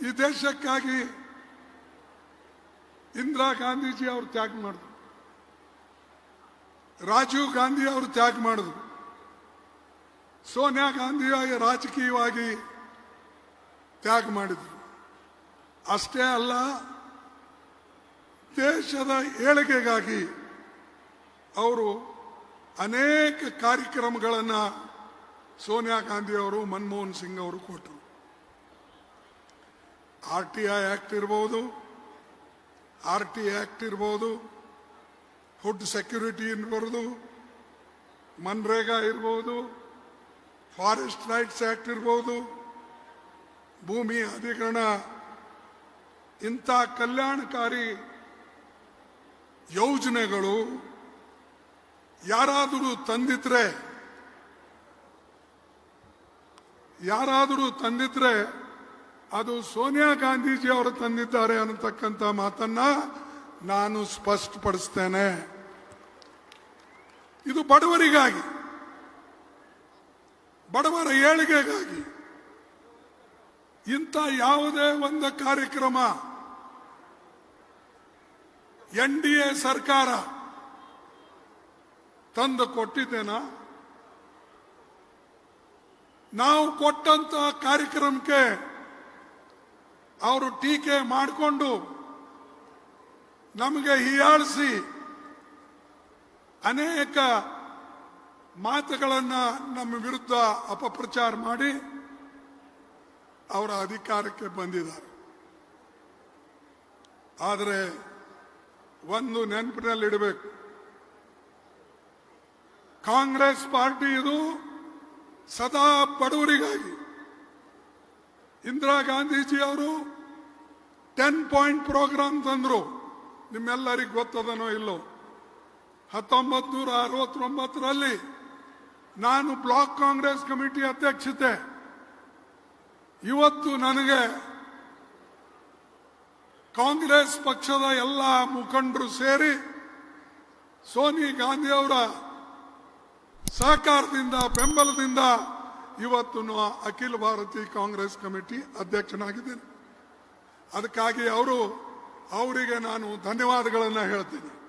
ಈ ದೇಶಕ್ಕಾಗಿ ಇಂದಿರಾ ಗಾಂಧೀಜಿ ಅವರು ತ್ಯಾಗ ಮಾಡಿದ್ರು. ರಾಜೀವ್ ಗಾಂಧಿ ಅವರು ತ್ಯಾಗ ಮಾಡಿದ್ರು. ಸೋನಿಯಾ ಗಾಂಧಿಯಾಗಿ ರಾಜಕೀಯವಾಗಿ ತ್ಯಾಗ ಮಾಡಿದ್ರು. ಅಷ್ಟೇ ಅಲ್ಲ, ದೇಶದ ಏಳಿಗೆಗಾಗಿ ಅವರು ಅನೇಕ ಕಾರ್ಯಕ್ರಮಗಳನ್ನು ಸೋನಿಯಾ ಗಾಂಧಿ ಅವರು, ಮನಮೋಹನ್ ಸಿಂಗ್ ಅವರು ಕೊಟ್ಟರು ಆರ್ ಟಿ ಐ ಆಕ್ಟ್ ಇರ್ಬೋದು, ಆರ್ ಟಿ ಆಕ್ಟ್ ಇರ್ಬೋದು, ಫುಡ್ ಸೆಕ್ಯೂರಿಟಿ ಇರ್ಬೋದು, ಮನ್ರೇಗಾ ಇರ್ಬೋದು, ಫಾರೆಸ್ಟ್ ರೈಟ್ಸ್ ಆಕ್ಟ್ ಇರ್ಬೋದು, ಭೂಮಿ ಅಧಿಕರಣ ಇಂಥ ಕಲ್ಯಾಣಕಾರಿ ಯೋಜನೆಗಳು ಯಾರಾದರೂ ತಂದಿದ್ರೆ ಯಾರಾದರೂ ತಂದಿದ್ರೆ ಅದು ಸೋನಿಯಾ ಗಾಂಧೀಜಿ ಅವರು ತಂದಿದ್ದಾರೆ ಅನ್ನತಕ್ಕಂಥ ಮಾತನ್ನ ನಾನು ಸ್ಪಷ್ಟಪಡಿಸ್ತೇನೆ. ಇದು ಬಡವರಿಗಾಗಿ, ಬಡವರ ಏಳಿಗೆಗಾಗಿ ಇಂಥ ಯಾವುದೇ ಒಂದು ಕಾರ್ಯಕ್ರಮ ಎನ್ ಡಿ ಎ ಸರ್ಕಾರ ತಂದು ಕೊಟ್ಟಿದ್ದೇನಾ? ನಾವು ಕೊಟ್ಟಂತ ಕಾರ್ಯಕ್ರಮಕ್ಕೆ ಅವರು ಟೀಕೆ ಮಾಡಿಕೊಂಡು ನಮಗೆ ಹೀಯಾಳಿಸಿ ಅನೇಕ ಮಾತುಗಳನ್ನು ನಮ್ಮ ವಿರುದ್ಧ ಅಪಪ್ರಚಾರ ಮಾಡಿ ಅವರ ಅಧಿಕಾರಕ್ಕೆ ಬಂದಿದ್ದಾರೆ. ಆದರೆ ಒಂದು ನೆನಪಿನಲ್ಲಿಡಬೇಕು ಕಾಂಗ್ರೆಸ್ ಪಾರ್ಟಿ ಇದು ಸದಾ ಬಡವರಿಗಾಗಿ. ಇಂದಿರಾ ಗಾಂಧೀಜಿ ಅವರು ಟೆನ್ ಪಾಯಿಂಟ್ ಪ್ರೋಗ್ರಾಮ್ ತಂದರು. ನಿಮ್ಮೆಲ್ಲರಿಗೂ ಗೊತ್ತದನೋ ಇಲ್ಲೋ? ಹತ್ತೊಂಬತ್ತು ನೂರ ಅರವತ್ತೊಂಬತ್ತರಲ್ಲಿ ನಾನು ಬ್ಲಾಕ್ ಕಾಂಗ್ರೆಸ್ ಕಮಿಟಿ ಅಧ್ಯಕ್ಷತೆ. ಇವತ್ತು ನನಗೆ ಕಾಂಗ್ರೆಸ್ ಪಕ್ಷದ ಎಲ್ಲ ಮುಖಂಡರು ಸೇರಿ ಸೋನಿ ಗಾಂಧಿ ಅವರ ಸಹಕಾರದಿಂದ, ಬೆಂಬಲದಿಂದ ಇವತ್ತು ಅಖಿಲ ಭಾರತೀಯ ಕಾಂಗ್ರೆಸ್ ಕಮಿಟಿ ಅಧ್ಯಕ್ಷನಾಗಿದ್ದೇನೆ. ಅದಕ್ಕಾಗಿ ಅವರು ಅವರಿಗೆ ನಾನು ಧನ್ಯವಾದಗಳನ್ನು ಹೇಳ್ತೀನಿ.